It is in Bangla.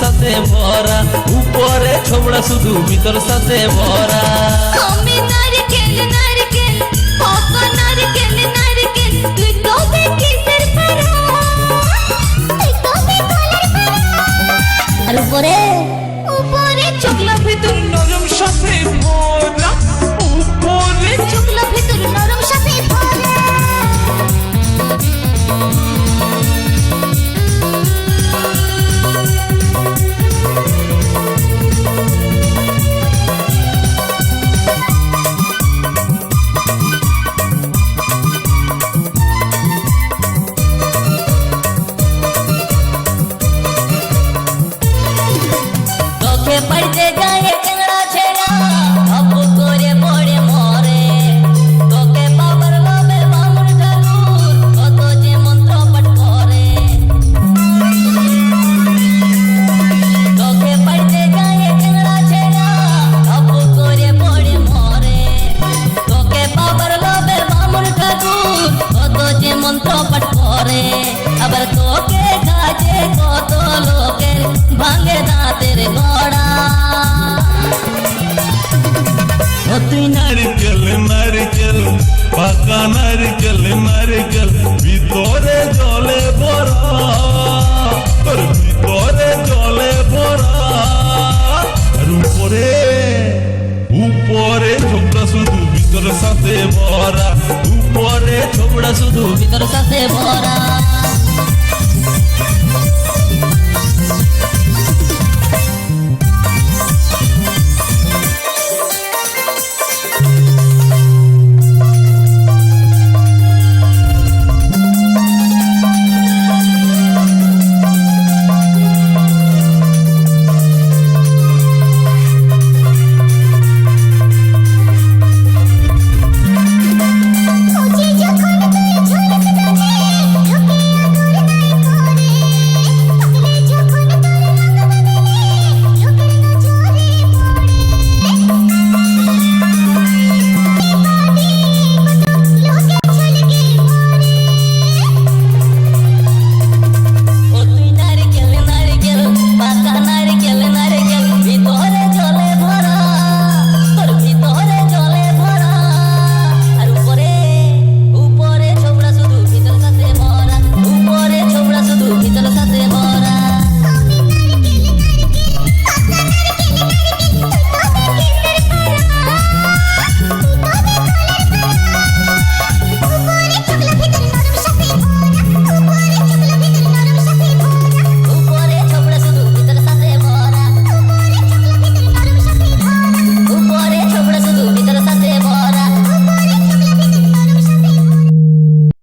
সাথে ভরা উপরে ছোবড়া শুধু ভিতর সাথে ভরা। আমি নারকেল নারকেল পাকা নারকেল নারকেল তুই তবে কিসের পারা তুই তবে কলার পারা আর উপরে? উপরে চকলা ভেতর নরম সাথে ভরা। উপরে ছোবড়া শুধু ভিতর সাথে ভরা। উপরে ছোবড়া শুধু ভিতর সাথে ভরা।